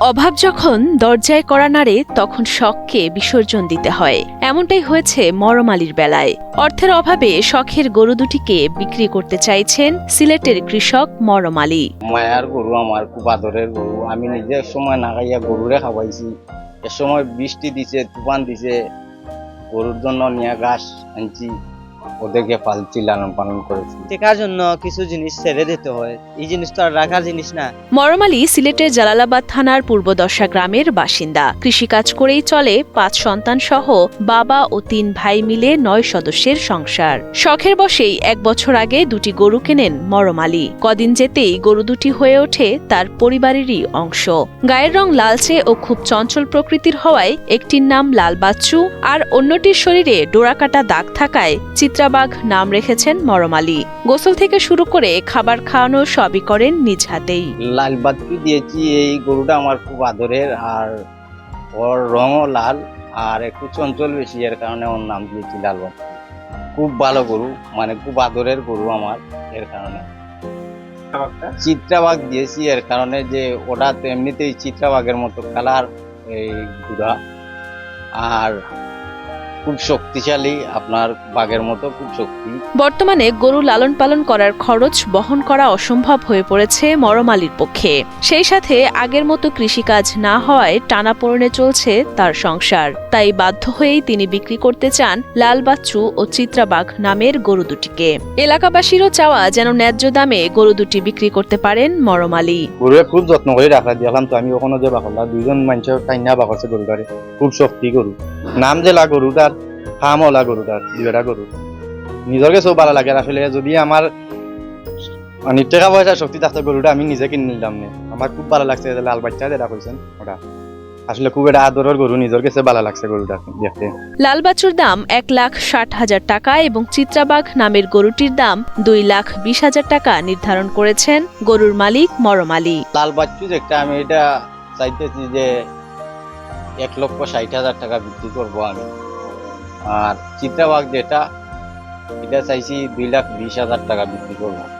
অভাব যখন দরজায় করা নাড়ে, তখন শখকে বিসর্জন দিতে হয়। এমনটাই হয়েছে মরমালির বেলায়। অর্থের অভাবে শখের গরু দুটিকে বিক্রি করতে চাইছেন সিলেটের কৃষক মরমালি মায়ার গরু আমার, খুব আদরের গরু। আমি নিজে এক সময় নাগাইয়া গরুরে খাওয়াইছি। এ সময় বৃষ্টি দিছে, তুফান দিছে। গরুর জন্য নিয়ে ঘাস আনছি। ওদেরকে পালছি লালন পালন করেছি। টেকার জন্য কিছু জিনিস ছেড়ে দিতে হয়। এই জিনিস তো আর রাখার জিনিস না। মরমালি সিলেটের জালালাবাদ থানার পূর্বদশা গ্রামের বাসিন্দা। কৃষিকাজ করেই চলে পাঁচ সন্তান সহ বাবা ও তিন ভাই মিলে নয় সদস্যের সংসার। শখের বশেই এক বছর আগে দুটি গরু কেনেন মরমালি। কদিন যেতেই গরু দুটি হয়ে ওঠে তার পরিবারেরই অংশ। গায়ের রং লালচে ও খুব চঞ্চল প্রকৃতির হওয়ায় একটির নাম লাল বাচ্চু আর অন্যটির শরীরে ডোরাকাটা দাগ থাকায় চিত্রাবাঘ নাম রেখেছেন মরমালি। গোসল থেকে শুরু করে খাবার খাওয়ানো সবই করেন নিজ হাতেই। লাল বাতি দিয়েছি এই গরুটা আমার খুব আদরের আর ওর রঙও লাল আর একটু চঞ্চল বেশি এর কারণে ওর নাম দিয়েছি লাল বাতি। খুব ভালো গরু মানে খুব আদরের গরু আমার এর কারণে। চিত্রাবাগ দিয়েছি এর কারণে যে ওটা তো এমনিতেই চিত্রাবাগের মতো কালার এই গুড়া আর খুব শক্তিশালী আপনার বাঘের মতো খুব শক্তি। বর্তমানে গরু লালন পালন করার খরচ বহন করা অসম্ভব হয়ে পড়েছে মরমালির পক্ষে। সেই সাথে আগের মতো কৃষিকাজ না হওয়ায় টানাপোড়েনে চলছে তার সংসার। তাই বাধ্য হয়েই তিনি বিক্রি করতে চান লাল বাচ্চু ও চিত্রাবাঘ নামের গরু দুটিকে। এলাকাবাসীরও চাওয়া যেন ন্যায্য দামে গরু দুটি বিক্রি করতে পারেন মরমালি। গরুরে খুব যত্ন করে রাখা দিলাম তো আমি ওখানে যে বাকলা দুইজন মানুষের কাইনা বাকছে গরুটারে খুব শক্তি গরু। নাম জেলা গরুটার ফার্মওয়ালা গরুটার দুইটা গরু নিজের কাছেও ভালো লাগে আসলে যদি আমার মানে টাকা পয়সা শক্তি থাকতে গরুটা আমি নিজে কিনে নিলাম না আমার খুব ভালো লাগছে লাল বাচ্চা যেটা কইছেন ওটা আসলে খুব এটা আদরের গরু নিজের কাছে ভালো লাগছে গরুটা দেখতে লাল বাচ্চুর দাম এক লাখ ষাট হাজার টাকা এবং চিত্রাবাঘ নামের গরুটির দাম দুই লাখ বিশ হাজার টাকা নির্ধারণ করেছেন গরুর মালিক মরমালি। লাল বাচ্চু যেটা আমি এটা চাইতেছি যে এক লক্ষ ষাট হাজার টাকা বিক্রি করব আমি। আর চিত্রাবাগ যেটা এটা চাইছি দুই লাখ বিশ হাজার টাকা বিক্রি করব।